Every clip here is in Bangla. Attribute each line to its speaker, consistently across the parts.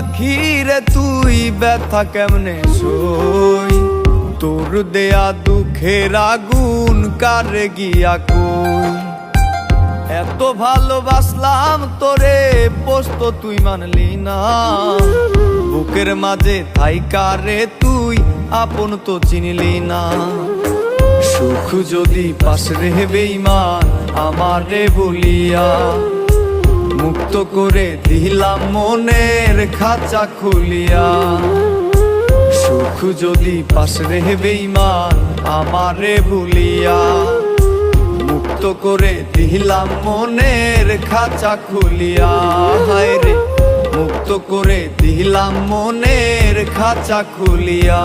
Speaker 1: আখিরে তুই ব্যথা কেমনে সই? তোর দেয়া দুঃখের আগুন কারে গিয়া কই? এত ভালোবাসলাম তোরে, পোস্ত তুই মানলি না। বুকের মাঝে থাইকারে তুই, আপন তো চিনলি না। সুখ যদি পাশ রে বেইমান আমারে বলিয়া মুক্ত করে দিলাম মনের খাঁচা খুলিয়া। সুখ যদি পাশ রে বেইমান আমারে ভুলিয়া। মুক্ত করে দিলাম মনের খাঁচা খুলিয়া। হায় রে, মুক্ত করে দিলাম মনের খাঁচা খুলিয়া।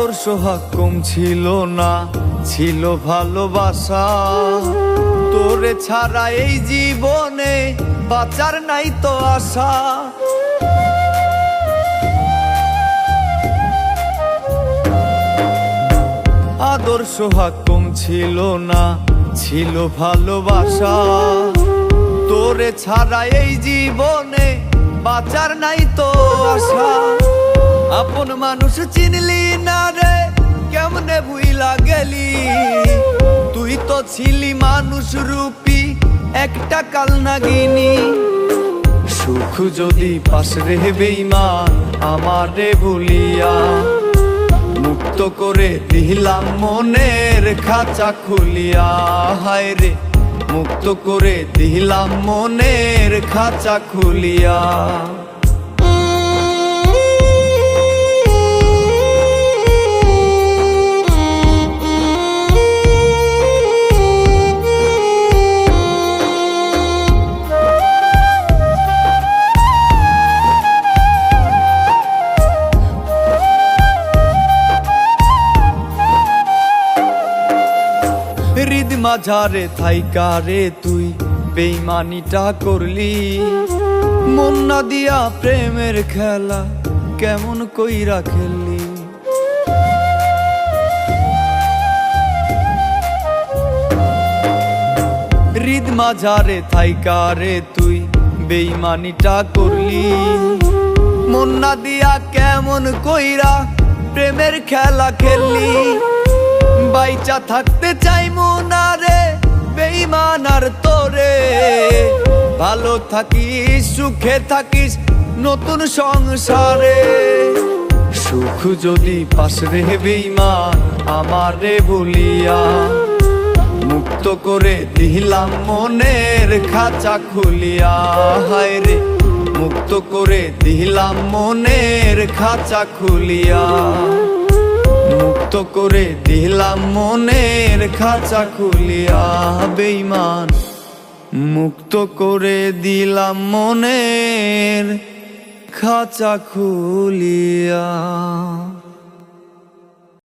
Speaker 1: আদর্শ হাকুম ছিল না, ছিল ভালোবাসা। তোরে ছাড়া এই জীবনে বাঁচার নাই তো আশা। আদর্শ হাকুম ছিল না, ছিল ভালোবাসা। তোরে ছাড়া এই জীবনে বাঁচার নাই তো আশা। আপন মানুষ চিনলি না রে? কেমনে ভুইলা গেলি? তুই তো ছিলি মানুষ রূপী, একটা কাল নাগিনী। সুখ যদি পাশ রে বেইমান আমারে ভুলিয়া মুক্ত করে দিলাম মনের খাঁচা খুলিয়া। হায় রে, মুক্ত করে দিলাম মনের খাঁচা খুলিয়া। মাঝারে থাইকারে তুই, বেইমানিটা করলি। মন না দিয়া প্রেমের খেলা কেমন কইরা খেললি। হৃদ মাঝারে থাইকারে তুই, বেইমানিটা করলি। মন না দিয়া কেমন কইরা প্রেমের খেলা খেললি। বাইচা থাকতে চাই মনারে বেইমান আর তোরে। ভালো থাকিস, সুখে থাকিস, নতুন সংসারে। সুখ যদি পাশ রে বেইমান আমারে বলিয়া। মুক্ত করে দিলাম মনের খাঁচা খুলিয়া। হায় রে, মুক্ত করে দিলাম মনের খাঁচা খুলিয়া। মুক্ত করে দিলাম মনের খাঁচা খুলিয়া বেইমান মুক্ত করে দিলাম মনের খাঁচা খুলিয়া।